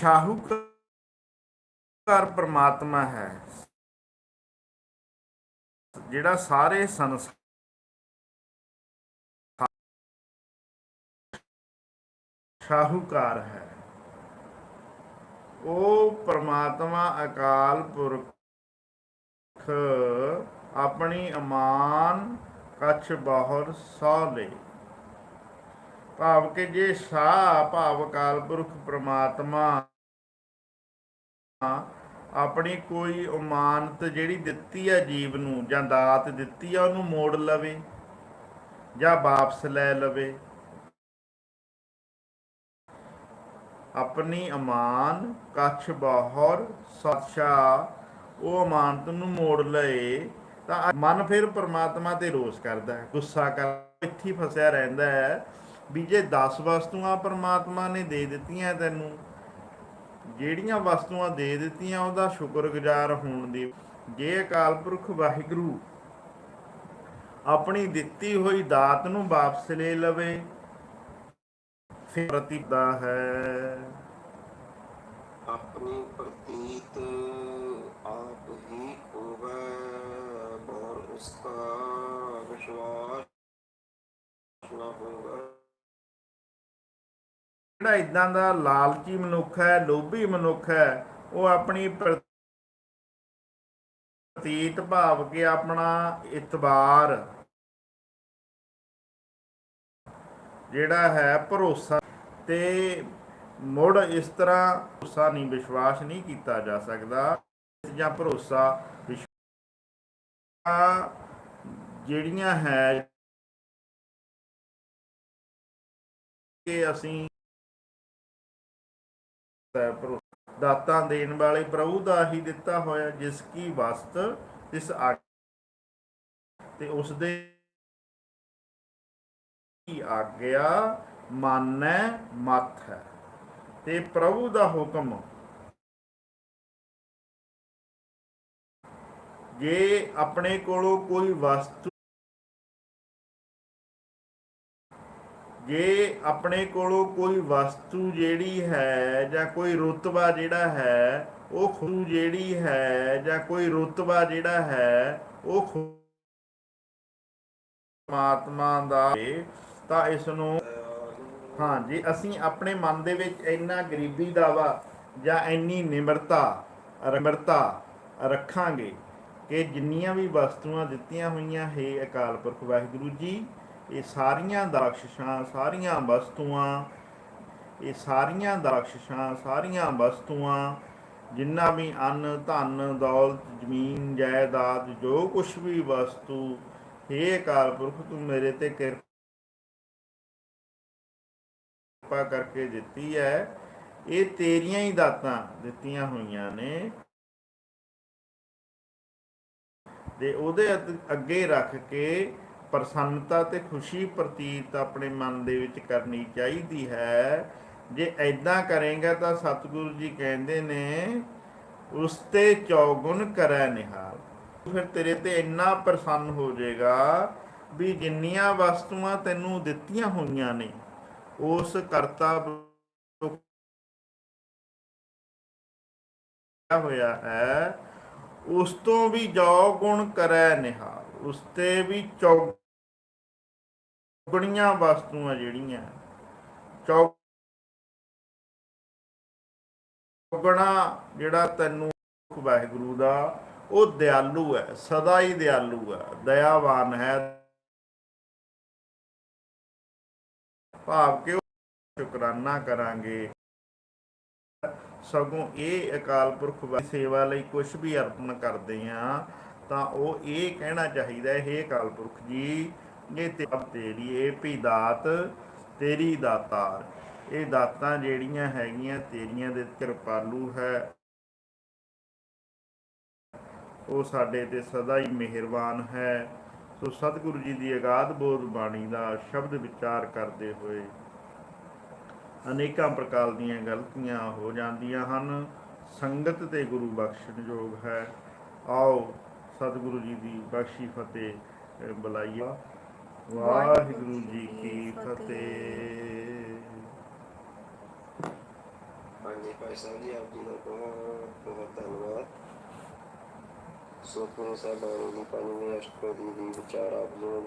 ਸ਼ਾਹੂਕਾਰ ਪਰਮਾਤਮਾ ਹੈ। ਜਿਹੜਾ ਸਾਰੇ ਸੰਸਾਰ ਸ਼ਾਹੂਕਾਰ ਹੈ। ਉਹ ਪ੍ਰਮਾਤਮਾ ਅਕਾਲ ਪੁਰਖ ਆਪਣੀ ਅਮਾਨ ਕਛ ਬਹੁਰ ਸੌਲੇ ਭਾਵ ਕਿ ਜੇ ਸਾਹ ਭਾਵ ਅਕਾਲ ਪੁਰਖ ਪਰਮਾਤਮਾ ਆਪਣੀ ਕੋਈ ਉਮਾਨਤ ਜਿਹੜੀ ਦਿੱਤੀ ਹੈ ਜੀਵ ਨੂੰ ਜਾਂ ਦਾਤ ਦਿੱਤੀ ਹੈ ਉਹਨੂੰ ਮੋੜ ਲਵੇ ਜਾਂ ਵਾਪਸ ਲੈ ਲਵੇ। ਆਪਣੀ ਅਮਾਨ ਕੱਛ, ਬਾਹਰ ਸਤਸ਼ਾ ਉਹ ਅਮਾਨਤ ਨੂੰ ਮੋੜ ਲਏ ਤਾਂ ਮਨ ਫਿਰ ਪ੍ਰਮਾਤਮਾ ਤੇ ਰੋਸ ਕਰਦਾ ਹੈ, ਗੁੱਸਾ ਕਰ ਇੱਥੇ ਫਸਿਆ ਰਹਿੰਦਾ ਹੈ ਵੀ ਜੇ 10 ਵਸਤੂਆਂ ਪ੍ਰਮਾਤਮਾ ਨੇ ਦੇ ਦਿੱਤੀਆਂ ਤੈਨੂੰ ਜਿਹੜੀਆਂ ਵਸਤੂਆਂ ਦੇ ਦਿੱਤੀਆਂ ਉਹਦਾ ਸ਼ੁਕਰਗੁਜ਼ਾਰ ਹੋਣ ਦੀ। ਜੇ ਅਕਾਲ ਪੁਰਖ ਵਾਹਿਗੁਰੂ ਆਪਣੀ ਦਿੱਤੀ ਹੋਈ ਦਾਤ ਨੂੰ ਵਾਪਸ ਲੈ ਲਵੇ, ਫਿਰ ਪ੍ਰਤੀਦਾ ਹੈ। ਆਪਣੀ ਪ੍ਰਤੀਤ ਜਿਹੜਾ ਇਦਾਂ ਦਾ ਲਾਲਚੀ ਮਨੁੱਖ ਹੈ, ਲੋਭੀ ਮਨੁੱਖ ਹੈ, ਉਹ ਆਪਣੀ ਪ੍ਰਤੀਤ ਭਾਵ ਕੇ ਆਪਣਾ ਇਤਬਾਰ ਜਿਹੜਾ ਹੈ ਭਰੋਸਾ ਤੇ ਮੁੜ ਇਸ ਤਰ੍ਹਾਂ ਭਰੋਸਾ ਨਹੀਂ, ਵਿਸ਼ਵਾਸ ਨਹੀਂ ਕੀਤਾ ਜਾ ਸਕਦਾ। ਜਾਂ ਭਰੋਸਾ, ਵਿਸ਼ਵਾਸ ਜਿਹੜੀਆਂ ਹੈ, ਕਿ ਅਸੀਂ ਹੈ ਭਰੋ- ਦਾਤਾਂ ਦੇਣ ਵਾਲੇ ਪ੍ਰਭੂ ਦਾ ਹੀ ਦਿੱਤਾ ਹੋਇਆ ਜਿਸ ਕੀ ਵਸਤ ਇਸ ਤੇ ਉਸ ਦੇ ਕੀ ਆਗਿਆ, ਮਾਨੈ ਮਤ ਹੈ। ਤੇ ਪ੍ਰਭੂ ਦਾ ਹੁਕਮ, ਜੇ ਆਪਣੇ ਕੋਲੋਂ ਕੋਈ ਵਸਤੂ ਜੇ ਆਪਣੇ ਕੋਲੋਂ ਕੋਈ ਵਸਤੂ ਜਿਹੜੀ ਹੈ ਜਾਂ ਕੋਈ ਰੁਤਬਾ ਜਿਹੜਾ ਹੈ, ਉਹ ਖੂ ਜਿਹੜੀ ਹੈ ਜਾਂ ਕੋਈ ਰੁਤਬਾ ਜਿਹੜਾ ਹੈ, ਉਹ ਖੁ- ਪਰਮਾਤਮਾ ਦਾ ਤਾਂ ਇਸ ਨੂੰ ਹਾਂ ਜੀ ਅਸੀਂ ਆਪਣੇ ਮਨ ਦੇ ਵਿੱਚ ਇੰਨਾ ਗਰੀਬੀ ਦਾ ਵਾ ਜਾਂ ਇੰਨੀ ਨਿਮਰਤਾ ਨਿਮਰਤਾ ਰੱਖਾਂਗੇ ਕਿ ਜਿੰਨੀਆਂ ਵੀ ਵਸਤੂਆਂ ਦਿੱਤੀਆਂ ਹੋਈਆਂ ਹੈ ਅਕਾਲ ਪੁਰਖ ਵਾਹਿਗੁਰੂ ਜੀ ਇਹ ਸਾਰੀਆਂ ਬਖਸ਼ਿਸ਼ਾਂ ਸਾਰੀਆਂ ਵਸਤੂਆਂ, ਇਹ ਸਾਰੀਆਂ ਬਖਸ਼ਿਸ਼ਾਂ ਸਾਰੀਆਂ ਵਸਤੂਆਂ, ਜਿੰਨਾ ਵੀ ਅੰਨ, ਧਨ, ਦੌਲਤ, ਜ਼ਮੀਨ, ਜਾਇਦਾਦ, ਜੋ ਕੁਝ ਵੀ ਵਸਤੂ, ਹੇ ਅਕਾਲ ਪੁਰਖ ਤੂੰ ਮੇਰੇ ਤੇ ਕਿਰਪਾ ਕਰਕੇ ਦਿੱਤੀ ਹੈ। ਇਹ ਤੇਰੀਆਂ ਹੀ ਦਾਤਾਂ ਦਿੱਤੀਆਂ ਹੋਈਆਂ ਨੇ। ਤੇ ਉਹਦੇ ਅੱਗੇ ਰੱਖ ਕੇ ਪ੍ਰਸੰਨਤਾ ਤੇ ਖੁਸ਼ੀ ਪ੍ਰਤੀਤ ਆਪਣੇ ਮਨ ਦੇ ਵਿੱਚ ਕਰਨੀ ਚਾਹੀਦੀ ਹੈ। ਜੇ ਐਦਾਂ ਕਰੇਗਾ ਤਾਂ ਸਤਿਗੁਰੂ ਜੀ ਕਹਿੰਦੇ ਨੇ, ਉਸ ਤੇ ਚੌਗੁਣ ਕਰੈ ਨਿਹਾਲ। ਫਿਰ ਤੇਰੇ ਤੇ ਇੰਨਾ ਪ੍ਰਸੰਨ ਹੋ ਜਾਏਗਾ ਵੀ ਜਿੰਨੀਆਂ ਵਸਤੂਆਂ ਤੈਨੂੰ ਦਿੱਤੀਆਂ ਹੋਈਆਂ ਨੇ, ਉਸ ਕਰਤਾ ਹੋਇਆ ਹੈ, ਉਸ ਤੋਂ ਵੀ ਜੋ ਗੁਣ ਕਰੈ ਨਿਹਾਲ। ਉਸ ਤੇ ਵੀ ਚੌਗਣੀਆਂ ਵਸਤੂਆਂ ਜਿਹੜੀਆਂ ਚੌਗਣਾ ਜਿਹੜਾ ਤੈਨੂੰ ਵਾਹਿਗੁਰੂ ਦਾ, ਉਹ ਦਿਆਲੂ ਹੈ, ਸਦਾ ਹੀ ਦਿਆਲੂ ਹੈ, ਦਇਆਵਾਨ ਹੈ। ਭਾਵ ਕਿ ਸ਼ੁਕਰਾਨਾ ਕਰਾਂਗੇ। ਸਗੋਂ ਇਹ ਅਕਾਲ ਪੁਰਖ ਦੀ ਸੇਵਾ ਲਈ ਕੁਝ ਵੀ ਅਰਪਣ ਕਰਦੇ ਆ ਤਾਂ ਉਹ ਇਹ ਕਹਿਣਾ ਚਾਹੀਦਾ ਹੈ हे ਅਕਾਲ ਪੁਰਖ ਜੀ, ਇਹ ਤੇ ਤੇਰੀ, ਇਹ ਵੀ ਦਾਤ, ਤੇਰੀ ਦਾਤਾਰ। ਇਹ ਦਾਤਾਂ ਜਿਹੜੀਆਂ ਹੈਗੀਆਂ, ਤੇਰੀਆਂ ਦੇ ਕਿਰਪਾਲੂ ਹੈ। ਉਹ ਸਾਡੇ ਤੇ ਸਦਾ ਹੀ ਮਿਹਰਬਾਨ ਹੈ। ਸੋ ਸਤਿਗੁਰੂ ਜੀ ਦੀ ਅਗਾਧ ਬੋਧ ਬਾਣੀ ਦਾ ਸ਼ਬਦ ਵਿਚਾਰ ਕਰਦੇ ਹੋਏ ਅਨੇਕਾਂ ਪ੍ਰਕਾਰ ਦੀਆਂ ਗਲਤੀਆਂ ਹੋ ਜਾਂਦੀਆਂ ਹਨ। ਸੰਗਤ ਤੇ ਗੁਰੂ ਬਖਸ਼ਣਯੋਗ ਹੈ। ਆਓ ਸਤਿਗੁਰੂ ਜੀ ਦੀ ਬਖਸ਼ੀ ਫਤਿਹ ਅ, ਵਾਹਿਗੁਰੂ ਜੀ ਕੀ ਫਤਿਹ। ਹਾਂਜੀ ਭਾਈ ਸਾਹਿਬ ਜੀ ਆਪ ਜੀ ਦਾ ਬਹੁਤ ਬਹੁਤ ਧੰਨਵਾਦ। ਸੋ ਗੁਰੂ ਸਾਹਿਬਾਨ ਦੀ ਪੰਜਵੀਂ ਅਸ਼ਟਪਦੀ ਦੀ ਵਿਚਾਰ ਆਪ ਜੀ ਨੂੰ